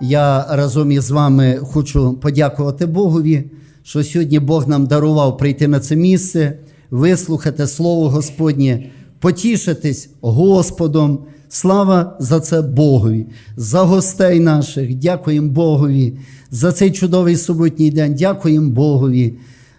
Я разом із вами хочу подякувати Богові, що сьогодні Бог нам дарував прийти на це місце, вислухати Слово Господнє, потішитись Господом. Слава за це Богові, за гостей наших. Дякуємо Богові за цей чудовий суботній день. Дякуємо Богові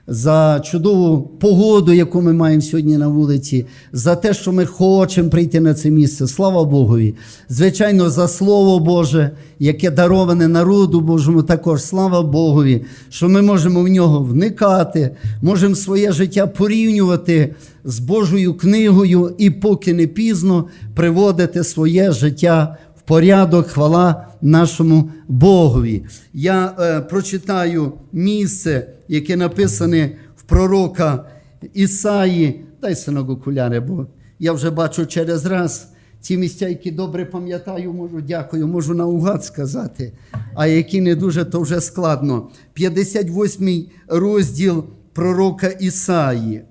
за чудову погоду, яку ми маємо сьогодні на вулиці, за те, що ми хочемо прийти на це місце. Слава Богові. Звичайно, за Слово Боже, яке дароване народу Божому, також слава Богові, що ми можемо в нього вникати, можемо своє життя порівнювати з Божою книгою і поки не пізно приводити своє життя в порядок, хвала нашому Богові. Я е, прочитаю місце, яке написане в пророка Ісаї. Дай синок окуляри, бо я вже бачу через раз. Ті місця, які добре пам'ятаю, можу дякую, можу наугад сказати, а які не дуже, то вже складно. 58 розділ пророка Ісаї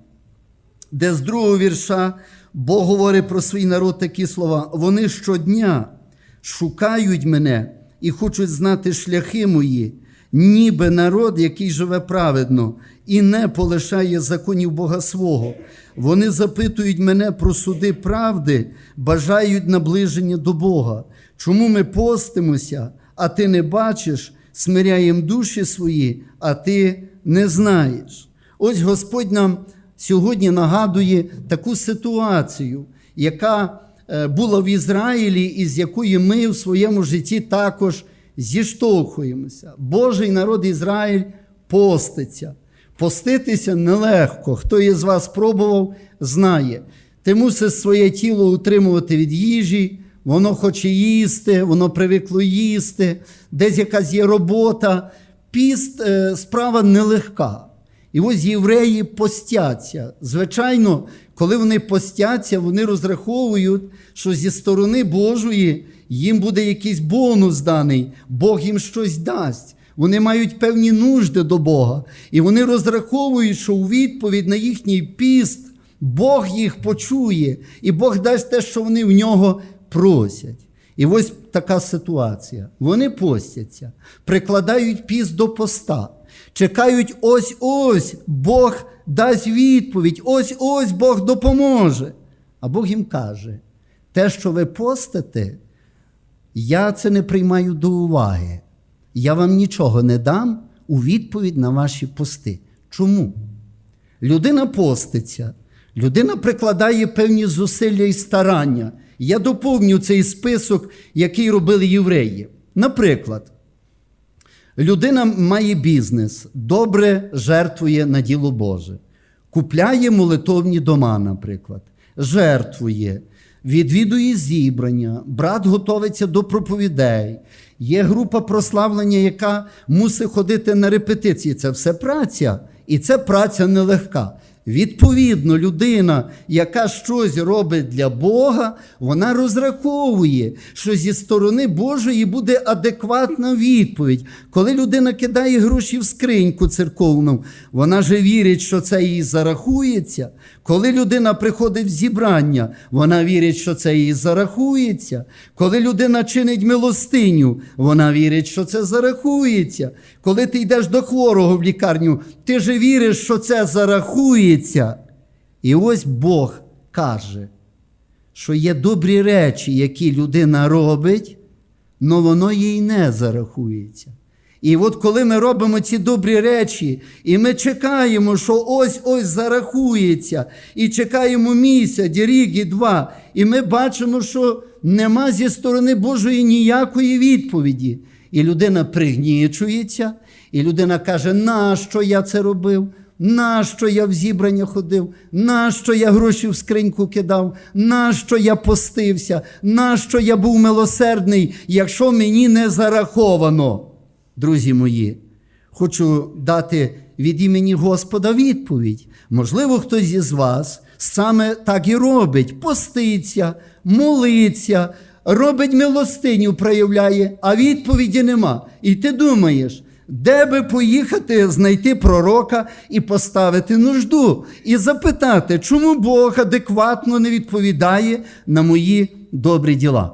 де з другого вірша Бог говорить про свій народ такі слова. Вони щодня шукають мене і хочуть знати шляхи мої, ніби народ, який живе праведно і не полишає законів Бога свого. Вони запитують мене про суди правди, бажають наближення до Бога. Чому ми постимося, а ти не бачиш, смиряємо душі свої, а ти не знаєш. Ось Господь нам сьогодні нагадує таку ситуацію, яка була в Ізраїлі, і з якої ми в своєму житті також зіштовхуємося. Божий народ Ізраїль поститься. Поститися нелегко. Хто із вас пробував, знає. Ти мусиш своє тіло утримувати від їжі, воно хоче їсти, воно привикло їсти, десь якась є робота. Піст е, справа нелегка. І ось євреї постяться. Звичайно, коли вони постяться, вони розраховують, що зі сторони Божої їм буде якийсь бонус даний, Бог їм щось дасть. Вони мають певні нужди до Бога. І вони розраховують, що у відповідь на їхній піст Бог їх почує, і Бог дасть те, що вони в нього просять. І ось така ситуація. Вони постяться, прикладають піст до поста чекають ось-ось Бог дасть відповідь, ось-ось Бог допоможе. А Бог їм каже: те, що ви постите, я це не приймаю до уваги. Я вам нічого не дам у відповідь на ваші пости. Чому? Людина поститься, людина прикладає певні зусилля і старання. Я доповню цей список, який робили євреї. Наприклад, Людина має бізнес, добре жертвує на діло Боже, купляє молитовні дома, наприклад, жертвує, відвідує зібрання, брат готовиться до проповідей. Є група прославлення, яка мусить ходити на репетиції. Це все праця, і це праця нелегка. Відповідно, людина, яка щось робить для Бога, вона розраховує, що зі сторони Божої буде адекватна відповідь. Коли людина кидає гроші в скриньку церковну, вона же вірить, що це їй зарахується. Коли людина приходить в зібрання, вона вірить, що це їй зарахується. Коли людина чинить милостиню, вона вірить, що це зарахується. Коли ти йдеш до хворого в лікарню, ти же віриш, що це зарахується. І ось Бог каже, що є добрі речі, які людина робить, але воно їй не зарахується. І от коли ми робимо ці добрі речі, і ми чекаємо, що ось-ось зарахується, і чекаємо місяць, рік і два, і ми бачимо, що нема зі сторони Божої ніякої відповіді. І людина пригнічується, і людина каже, нащо я це робив? Нащо я в зібрання ходив? Нащо я гроші в скриньку кидав? Нащо я постився? Нащо я був милосердний, якщо мені не зараховано? Друзі мої, хочу дати від імені Господа відповідь. Можливо, хтось із вас саме так і робить: поститься, молиться, робить милостиню, проявляє, а відповіді нема. І ти думаєш, де би поїхати знайти пророка і поставити нужду, і запитати, чому Бог адекватно не відповідає на мої добрі діла.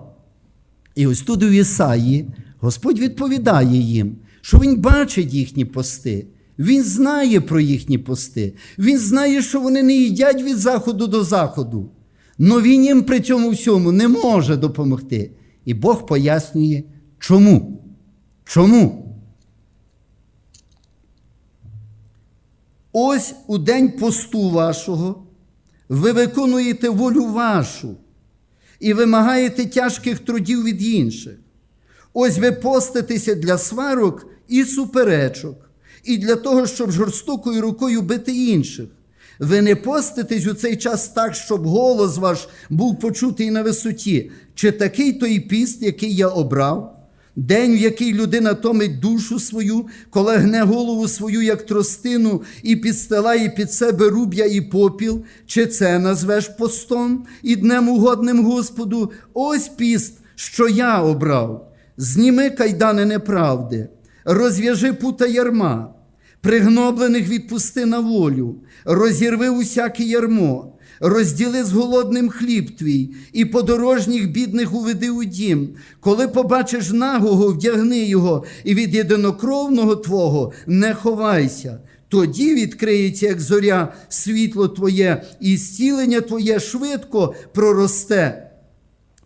І ось тут у Ісаї Господь відповідає їм, що Він бачить їхні пости. Він знає про їхні пости. Він знає, що вони не їдять від заходу до заходу. Но він їм при цьому всьому не може допомогти. І Бог пояснює, чому. Чому? Ось у день посту вашого ви виконуєте волю вашу і вимагаєте тяжких трудів від інших. Ось ви поститеся для сварок і суперечок, і для того, щоб жорстокою рукою бити інших. Ви не поститесь у цей час так, щоб голос ваш був почутий на висоті. Чи такий той піст, який я обрав? День, в який людина томить душу свою, коли гне голову свою, як тростину, і підстилає під себе руб'я і попіл, чи це назвеш постом і днем угодним Господу? Ось піст, що я обрав. Зніми кайдани неправди, розв'яжи пута ярма, пригноблених відпусти на волю, розірви усяке ярмо, розділи з голодним хліб твій, і подорожніх бідних уведи у дім. Коли побачиш нагого, вдягни його, і від єдинокровного твого не ховайся. Тоді відкриється, як зоря, світло твоє, і зцілення твоє швидко проросте.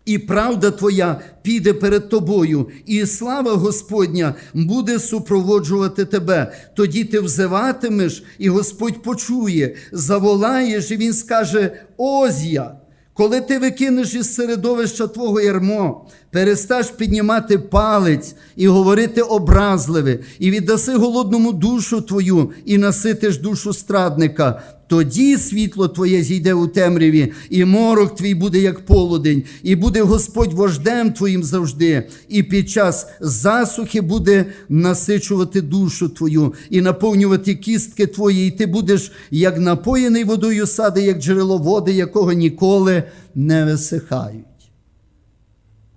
І правда твоя піде перед тобою, і слава Господня буде супроводжувати тебе. Тоді ти взиватимеш, і Господь почує, заволаєш, і Він скаже: Ось я. Коли ти викинеш із середовища твого ярмо, пересташ піднімати палець і говорити образливе, і віддаси голодному душу твою, і наситиш душу страдника, тоді світло твоє зійде у темряві, і морок твій буде як полудень, і буде Господь вождем твоїм завжди, і під час засухи буде насичувати душу твою і наповнювати кістки твої, і ти будеш як напоєний водою сади, як джерело води, якого ніколи не висихають.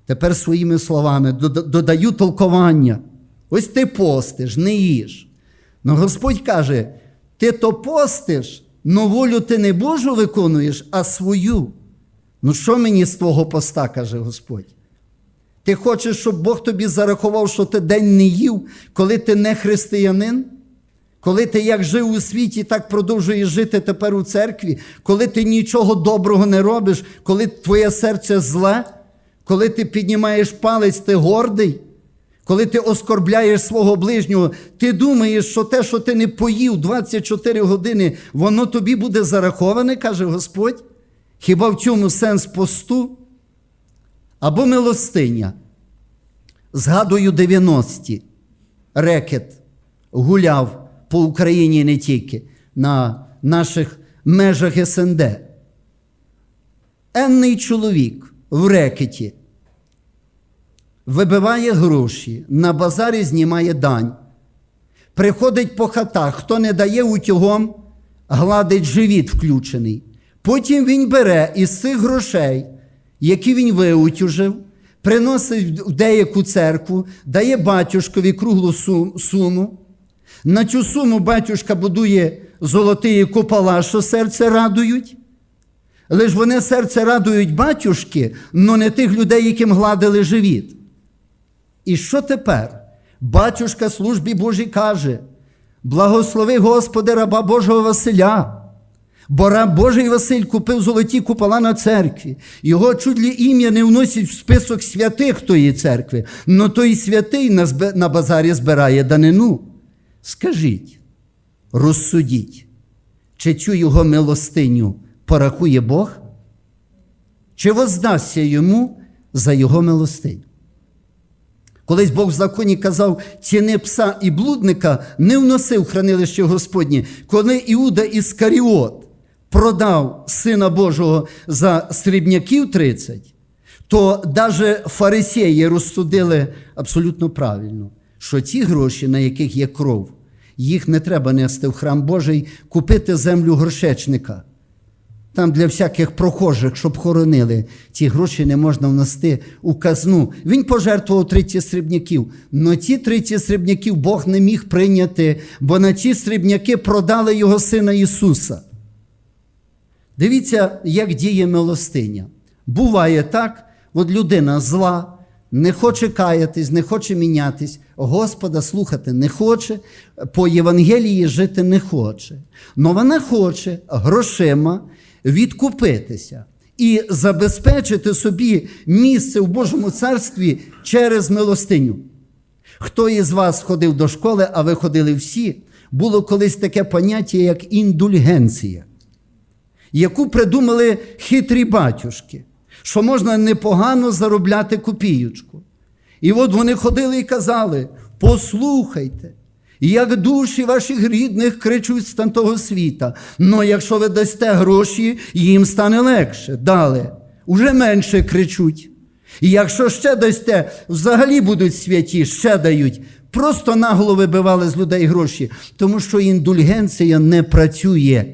Тепер своїми словами додаю толкування. Ось ти постиш, не їж. Ну Господь каже: ти то постиш, но волю ти не Божу виконуєш, а свою. Ну що мені з твого поста, каже Господь? Ти хочеш, щоб Бог тобі зарахував, що ти день не їв, коли ти не християнин? Коли ти як жив у світі, так продовжуєш жити тепер у церкві, коли ти нічого доброго не робиш, коли твоє серце зле, коли ти піднімаєш палець, ти гордий, коли ти оскорбляєш свого ближнього, ти думаєш, що те, що ти не поїв 24 години, воно тобі буде зараховане, каже Господь. Хіба в цьому сенс посту? Або милостиня. Згадую 90-ті. Рекет гуляв по Україні не тільки на наших межах СНД. Енний чоловік в рекеті вибиває гроші, на базарі знімає дань. Приходить по хатах, хто не дає утюгом, гладить живіт включений. Потім він бере із цих грошей, які він виутюжив, приносить в деяку церкву, дає батюшкові круглу суму. На цю суму батюшка будує золотий купола, що серце радують. Лиш вони серце радують батюшки, но не тих людей, яким гладили живіт. І що тепер? Батюшка службі Божій каже: благослови Господи раба Божого Василя. Бо раб Божий Василь купив золоті купола на церкві. Його чуть ли ім'я не вносять в список святих тої церкви, но той святий на базарі збирає данину. Скажіть, розсудіть, чи цю його милостиню порахує Бог? Чи воздасться йому за його милостиню? Колись Бог в законі казав, ціни пса і блудника не вносив хранилище Господнє. Коли Іуда Іскаріот продав Сина Божого за срібняків 30, то навіть фарисеї розсудили абсолютно правильно, що ці гроші, на яких є кров, їх не треба нести в храм Божий, купити землю горшечника. Там для всяких прохожих, щоб хоронили, ці гроші не можна внести у казну. Він пожертвував 30 срібняків. Но ті 30 срібняків Бог не міг прийняти, бо на ті срібняки продали його сина Ісуса. Дивіться, як діє милостиня. Буває так, от людина зла, не хоче каятись, не хоче мінятись, Господа слухати не хоче, по Євангелії жити не хоче. Но вона хоче грошима відкупитися і забезпечити собі місце в Божому царстві через милостиню. Хто із вас ходив до школи, а ви ходили всі, було колись таке поняття, як індульгенція, яку придумали хитрі батюшки, що можна непогано заробляти копіючку. І от вони ходили і казали: послухайте, як душі ваших рідних кричуть з того світа. Но якщо ви дасте гроші, їм стане легше. Дали. Уже менше кричуть. І якщо ще дасте, взагалі будуть святі, ще дають. Просто наголо вибивали з людей гроші, тому що індульгенція не працює.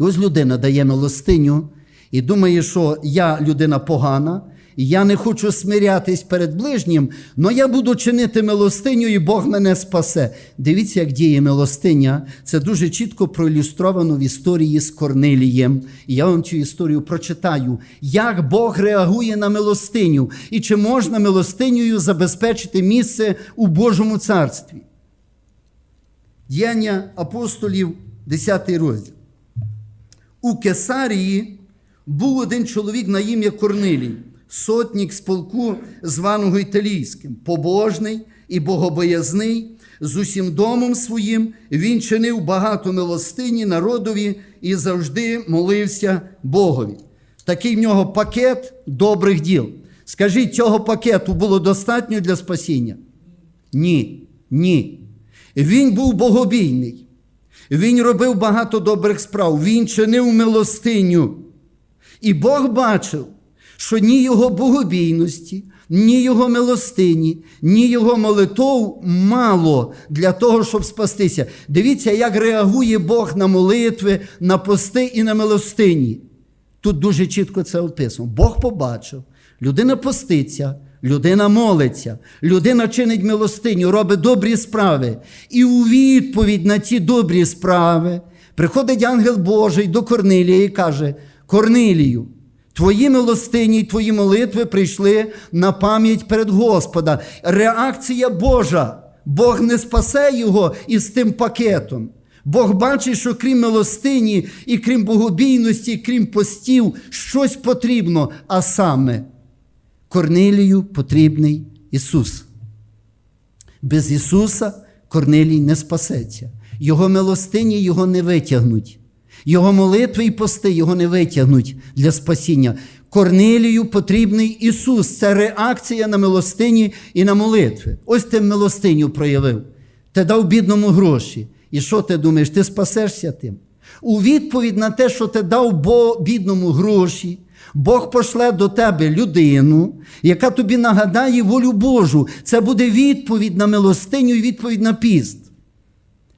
І ось людина дає милостиню і думає, що я людина погана, я не хочу смирятись перед ближнім, але я буду чинити милостиню, і Бог мене спасе. Дивіться, як діє милостиня. Це дуже чітко проілюстровано в історії з Корнилієм. І я вам цю історію прочитаю, як Бог реагує на милостиню і чи можна милостинею забезпечити місце у Божому царстві. Діяння апостолів, 10 розділ. У Кесарії був один чоловік на ім'я Корнилій, сотник з полку, званого Італійським, побожний і богобоязний, з усім домом своїм він чинив багато милостині народові і завжди молився Богові. Такий в нього пакет добрих діл. Скажіть, цього пакету було достатньо для спасіння? Ні, ні. Він був богобійний. Він робив багато добрих справ, він чинив милостиню. І Бог бачив, що ні його богобійності, ні його милостині, ні його молитов мало для того, щоб спастися. Дивіться, як реагує Бог на молитви, на пости і на милостині. Тут дуже чітко це описано. Бог побачив, людина поститься, людина молиться, людина чинить милостиню, робить добрі справи. І у відповідь на ці добрі справи приходить ангел Божий до Корнилія і каже: Корнилію, твої милостині і твої молитви прийшли на пам'ять перед Господа. Реакція Божа. Бог не спасе його із тим пакетом. Бог бачить, що крім милостині і крім богобійності, і крім постів, щось потрібно, а саме Корнилію потрібний Ісус. Без Ісуса Корнилій не спасеться. Його милостині його не витягнуть. Його молитви і пости його не витягнуть для спасіння. Корнилію потрібний Ісус. Це реакція на милостині і на молитви. Ось ти милостиню проявив. Ти дав бідному гроші. І що ти думаєш? Ти спасешся тим? У відповідь на те, що ти дав бідному гроші, Бог пошле до тебе людину, яка тобі нагадає волю Божу. Це буде відповідь на милостиню і відповідь на піст.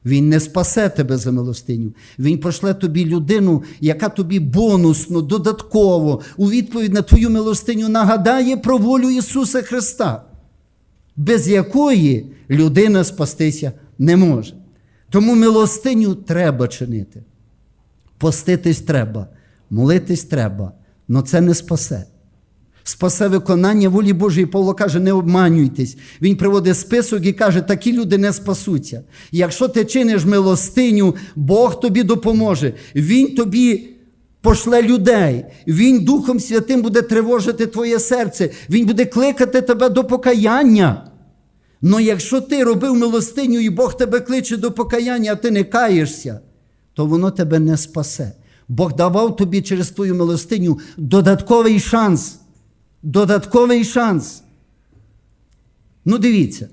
Він не спасе тебе за милостиню. Він пошле тобі людину, яка тобі бонусно, додатково, у відповідь на твою милостиню нагадає про волю Ісуса Христа, без якої людина спастися не може. Тому милостиню треба чинити. Поститись треба, молитись треба, але це не спасе. Спасе виконання волі Божої. Павло каже, не обманюйтесь. Він приводить список і каже, такі люди не спасуться. Якщо ти чиниш милостиню, Бог тобі допоможе. Він тобі пошле людей. Він Духом Святим буде тривожити твоє серце. Він буде кликати тебе до покаяння. Но якщо ти робив милостиню і Бог тебе кличе до покаяння, а ти не каєшся, то воно тебе не спасе. Бог давав тобі через твою милостиню додатковий шанс. Додатковий шанс. Ну, дивіться,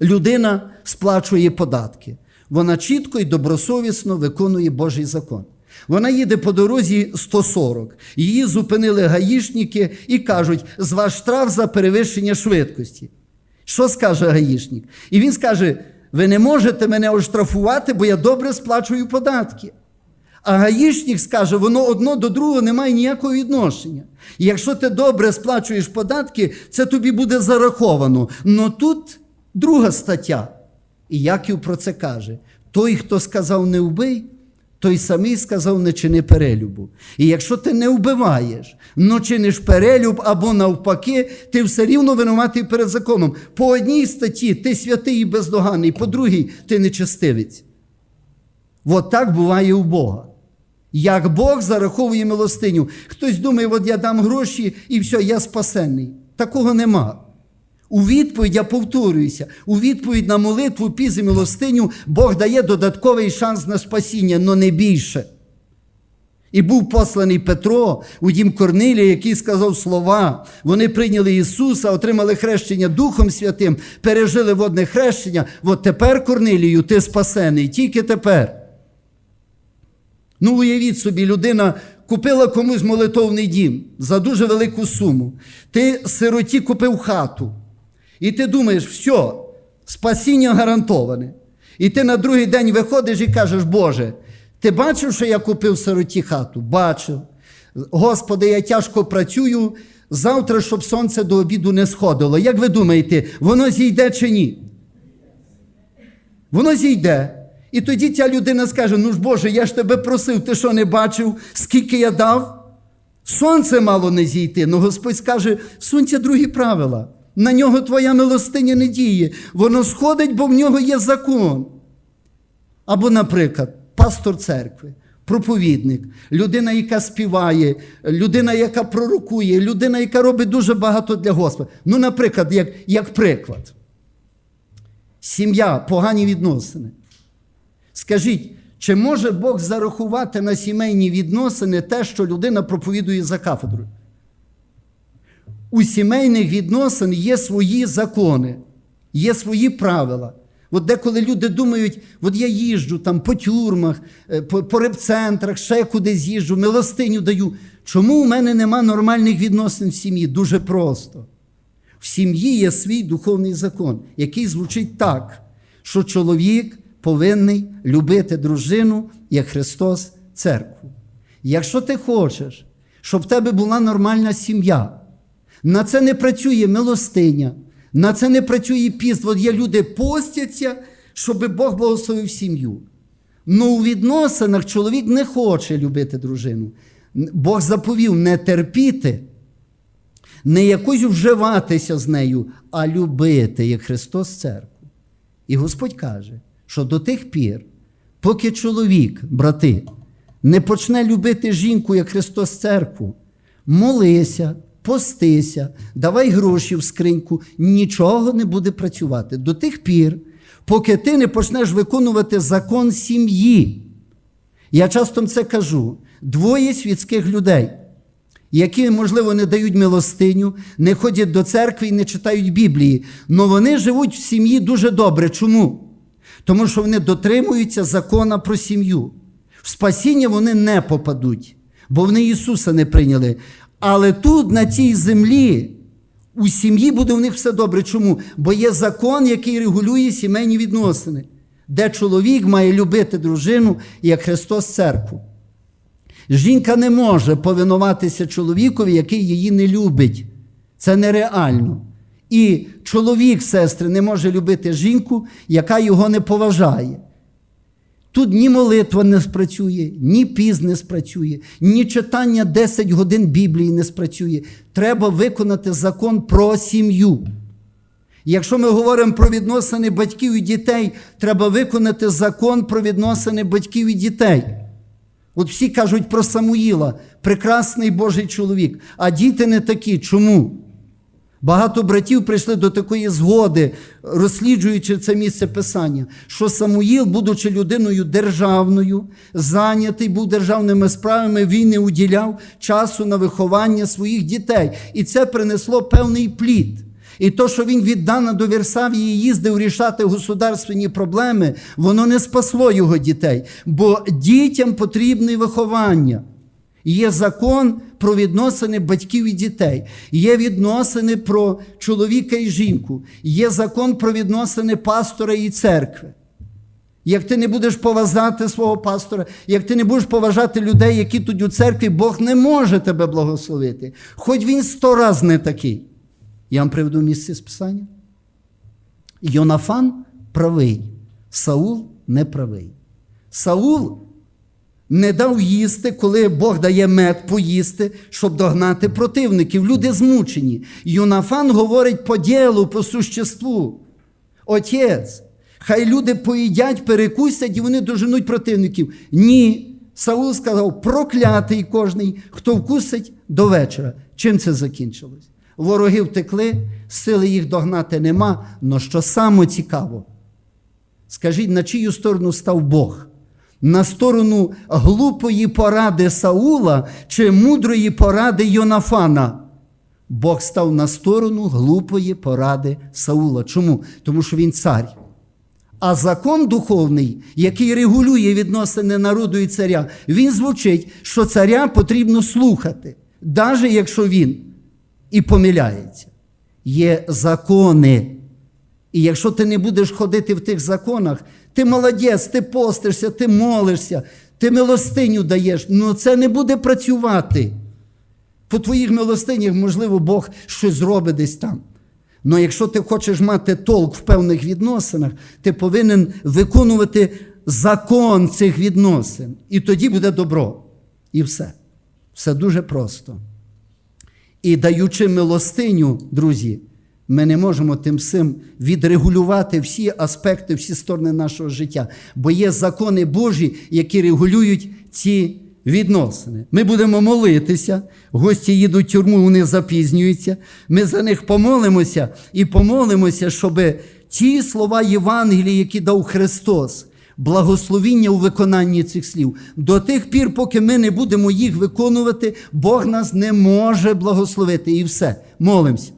людина сплачує податки. Вона чітко і добросовісно виконує Божий закон. Вона їде по дорозі 140. Її зупинили гаїшники і кажуть, з вас штраф за перевищення швидкості. Що скаже гаїшник? І він скаже: ви не можете мене оштрафувати, бо я добре сплачую податки. А гаїшник скаже, воно одно до другого не має ніякого відношення. І якщо ти добре сплачуєш податки, це тобі буде зараховано. Но тут друга стаття. І Яків про це каже: той, хто сказав не вбий, той самий сказав, не чини перелюбу. І якщо ти не вбиваєш, но чиниш перелюб або навпаки, ти все рівно винуватий перед законом. По одній статті ти святий і бездоганний, по другій ти нечестивець. От так буває у Бога. Як Бог зараховує милостиню. Хтось думає, от я дам гроші і все, я спасенний. Такого нема. У відповідь, я повторююся, у відповідь на молитву піз і милостиню Бог дає додатковий шанс на спасіння, але не більше. І був посланий Петро у дім Корнилія, який сказав слова. Вони прийняли Ісуса, отримали хрещення Духом Святим, пережили водне хрещення. От тепер, Корнилію, ти спасений, тільки тепер. Ну, уявіть собі, людина купила комусь молитовний дім за дуже велику суму. Ти сироті купив хату. І ти думаєш, все, спасіння гарантоване. І ти на другий день виходиш і кажеш, Боже, ти бачив, що я купив сироті хату? Бачив. Господи, я тяжко працюю завтра, щоб сонце до обіду не сходило. Як ви думаєте, воно зійде чи ні? Воно зійде. І тоді ця людина скаже: ну ж Боже, я ж тебе просив, ти що не бачив, скільки я дав? Сонце мало не зійти. Ну Господь скаже: сонця другі правила. На нього твоя милостиня не діє. Воно сходить, бо в нього є закон. Або, наприклад, пастор церкви, проповідник, людина, яка співає, людина, яка пророкує, людина, яка робить дуже багато для Господа. Ну, наприклад, як, як приклад, сім'я, погані відносини. Скажіть, чи може Бог зарахувати на сімейні відносини те, що людина проповідує за кафедрою? У сімейних відносин є свої закони, є свої правила. От деколи люди думають, от я їжджу там по тюрмах, е, по, по репцентрах, ще кудись їжджу, милостиню даю. Чому у мене нема нормальних відносин в сім'ї? Дуже просто. В сім'ї є свій духовний закон, який звучить так, що чоловік повинний любити дружину, як Христос церкву. Якщо ти хочеш, щоб в тебе була нормальна сім'я, на це не працює милостиня, на це не працює піст. От є люди постяться, щоб Бог благословив сім'ю. Ну у відносинах чоловік не хоче любити дружину. Бог заповів не терпіти, не якось вживатися з нею, а любити, як Христос церкву. І Господь каже, що до тих пір, поки чоловік, брати, не почне любити жінку, як Христос церкву, молися, постися, давай гроші в скриньку, нічого не буде працювати. До тих пір, поки ти не почнеш виконувати закон сім'ї. Я часто це кажу: двоє світських людей, які, можливо, не дають милостиню, не ходять до церкви і не читають Біблії, але вони живуть в сім'ї дуже добре. Чому? Тому що вони дотримуються закона про сім'ю. В спасіння вони не попадуть, бо вони Ісуса не прийняли. Але тут, на цій землі, у сім'ї буде в них все добре. Чому? Бо є закон, який регулює сімейні відносини, де чоловік має любити дружину, як Христос церкву. Жінка не може повинуватися чоловікові, який її не любить. Це нереально. І чоловік, сестри, не може любити жінку, яка його не поважає. Тут ні молитва не спрацює, ні піз не спрацює, ні читання 10 годин Біблії не спрацює. Треба виконати закон про сім'ю. Якщо ми говоримо про відносини батьків і дітей, треба виконати закон про відносини батьків і дітей. От всі кажуть про Самуїла, прекрасний Божий чоловік, а діти не такі. Чому? Багато братів прийшли до такої згоди, розсліджуючи це місце писання, що Самуїл, будучи людиною державною, зайнятий був державними справами, він не уділяв часу на виховання своїх дітей. І це принесло певний плід. І то, що він від Дана до Вірсавії їздив рішати государственні проблеми, воно не спасло його дітей, бо дітям потрібне виховання. Є закон про відносини батьків і дітей, є відносини про чоловіка і жінку, є закон про відносини пастора і церкви. Як ти не будеш поважати свого пастора, як ти не будеш поважати людей, які тут у церкві, Бог не може тебе благословити. Хоч він сто раз не такий. Я вам приведу місце з Писання. Йонафан правий, Саул не правий. Саул Не дав їсти, коли Бог дає мед поїсти, щоб догнати противників. Люди змучені. Юнафан говорить по ділу, по существу. Отець, хай люди поїдять, перекусять і вони доженуть противників. Ні. Саул сказав: проклятий кожний, хто вкусить до вечора. Чим це закінчилось? Вороги втекли, сили їх догнати нема. Но що саме цікаво, скажіть, на чию сторону став Бог? На сторону глупої поради Саула чи мудрої поради Йонафана? Бог став на сторону глупої поради Саула. Чому? Тому що він цар. А закон духовний, який регулює відносини народу і царя, він звучить, що царя потрібно слухати, навіть якщо він і помиляється. Є закони. І якщо ти не будеш ходити в тих законах, ти молодець, ти постишся, ти молишся, ти милостиню даєш, ну це не буде працювати. По твоїх милостинях, можливо, Бог щось зробить десь там. Але якщо ти хочеш мати толк в певних відносинах, ти повинен виконувати закон цих відносин. І тоді буде добро. І все. Все дуже просто. І даючи милостиню, друзі, ми не можемо тим всім відрегулювати всі аспекти, всі сторони нашого життя. Бо є закони Божі, які регулюють ці відносини. Ми будемо молитися, гості їдуть в тюрму, вони запізнюються. Ми за них помолимося і помолимося, щоб ті слова Євангелії, які дав Христос, благословіння у виконанні цих слів. До тих пір, поки ми не будемо їх виконувати, Бог нас не може благословити. І все. Молимося.